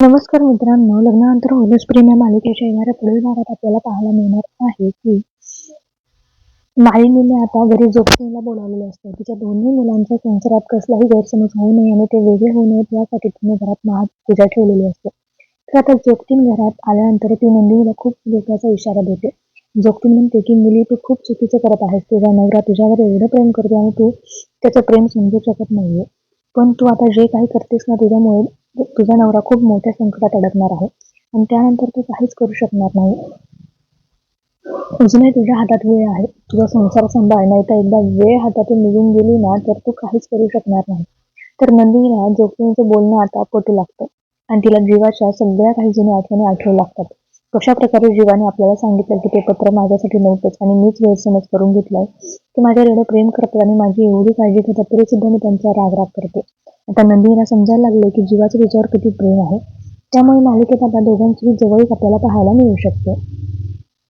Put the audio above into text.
नमस्कार मित्रांनो लग्नानंतर होलस प्रेम या मालिकेच्या येणाऱ्या पुढील भागात आपल्याला पाहायला मिळणार आहे की मालिनीने आता घरी जोगतीला बोलावलेले असते. तिच्या दोन्ही मुलांच्या संसारात कसलाही गैरसमज होऊ नये आणि ते वेगळे होऊ नयेत यासाठी तिने घरात महापूजा ठेवलेली असते. तर आता जोगतीन घरात आल्यानंतर ती नंदिनीला खूप धोक्याचा इशारा देते. जोगतीन म्हणते की मुली तू खूप चुकीचं करत आहेस. तुझा नवरा तुझ्यावर एवढं प्रेम करतो आणि तू त्याचं प्रेम समजू शकत नाहीये. पण तू आता जे काही करतेस ना तुझ्यामुळे तुझा नवरा खूप मोठ्या संकटात अडकणार आहे आणि त्यानंतर तू काहीच करू शकणार नाही. अजूनही तुझ्या हातात वेळ आहे. तुझा संसार सांभाळ नाही तर एकदा वेळ हातातून निघून गेली ना तर तू काहीच करू शकणार नाही. तर नंदिनीला जोखमीचं बोलणं आता पटू लागतं आणि तिला जीवाच्या सगळ्या काही जुन्या आठवणी आठवू लागतात. कशा प्रकारे जीवाने आपल्याला सांगितलं की ते पत्र माझ्यासाठी नव्हतंच आणि मीच गैरसमज करून घेतलाय की माझ्या एवढं प्रेम करतो आणि माझी एवढी काळजी घेतात तरी सुद्धा मी त्यांचा राग राग करते. आता नंदिनीला समजायला लागले की जीवाचं तिच्यावर किती प्रेम आहे. त्यामुळे मालिकेत आता दोघांची जवळीक आपल्याला पाहायला मिळू शकते.